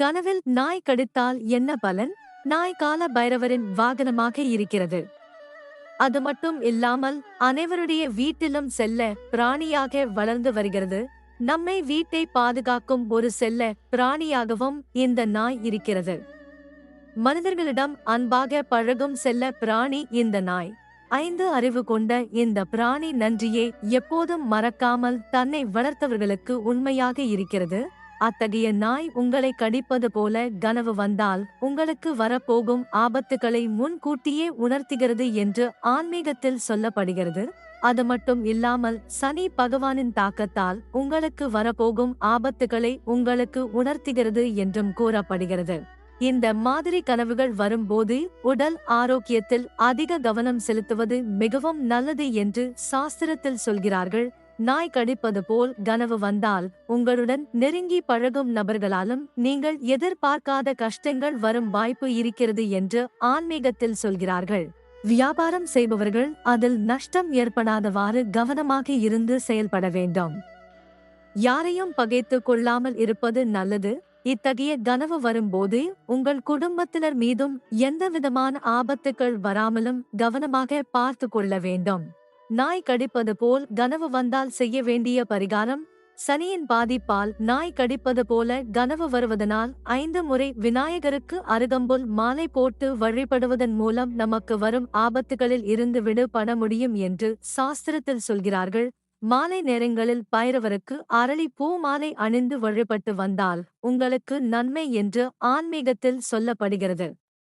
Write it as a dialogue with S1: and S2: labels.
S1: கனவில் நாய் கடித்தால் என்ன பலன்? நாய் கால பைரவரின் வாகனமாக இருக்கிறது. அது மட்டும் இல்லாமல் அனைவருடைய வீட்டிலும் செல்ல பிராணியாக வளர்ந்து வருகிறது. நம்மை வீட்டை பாதுகாக்கும் ஒரு செல்ல பிராணியாகவும் இந்த நாய் இருக்கிறது. மனிதர்களிடம் அன்பாக பழகும் செல்ல பிராணி இந்த நாய். ஐந்து அறிவு கொண்ட இந்த பிராணி நன்றியை எப்போதும் மறக்காமல் தன்னை வளர்த்தவர்களுக்கு உண்மையாக இருக்கிறது. அத்தகைய நாய் உங்களை கடிப்பது போல கனவு வந்தால் உங்களுக்கு வரப்போகும் ஆபத்துகளை முன்கூட்டியே உணர்த்துகிறது என்று ஆன்மீகத்தில் சொல்லப்படுகிறது. அது மட்டும் இல்லாமல் சனி பகவானின் தாக்கத்தால் உங்களுக்கு வரப்போகும் ஆபத்துகளை உங்களுக்கு உணர்த்துகிறது என்றும் கூறப்படுகிறது. இந்த மாதிரி கனவுகள் வரும்போது உடல் ஆரோக்கியத்தில் அதிக கவனம் செலுத்துவது மிகவும் நல்லது என்று சாஸ்திரத்தில் சொல்கிறார்கள். நாய் கடிப்பது போல் கனவு வந்தால் உங்களுடன் நெருங்கி பழகும் நபர்களாலும் நீங்கள் எதிர்பார்க்காத கஷ்டங்கள் வரும் வாய்ப்பு இருக்கிறது என்று ஆன்மீகத்தில் சொல்கிறார்கள். வியாபாரம் செய்பவர்கள் அதில் நஷ்டம் ஏற்படாதவாறு கவனமாக இருந்து செயல்பட வேண்டும். யாரையும் பகைத்துக் கொள்ளாமல் இருப்பது நல்லது. இத்தகைய கனவு வரும்போது உங்கள் குடும்பத்தினர் மீதும் எந்தவிதமான ஆபத்துக்கள் வராமலும் கவனமாக பார்த்து கொள்ள வேண்டும். நாய் கடிப்பது போல் கனவு வந்தால் செய்ய வேண்டிய பரிகாரம்? சனியின் பாதிப்பால் நாய் கடிப்பது போல கனவு வருவதனால் ஐந்து முறை விநாயகருக்கு அருகம்புல் மாலை போட்டு வழிபடுவதன் மூலம் நமக்கு வரும் ஆபத்துகளில் இருந்து விடுபட முடியும் என்று சாஸ்திரத்தில் சொல்கிறார்கள். மாலை நேரங்களில் பைரவருக்கு அரளி பூ மாலை அணிந்து வழிபட்டு வந்தால் உங்களுக்கு நன்மை என்று ஆன்மீகத்தில் சொல்லப்படுகிறது.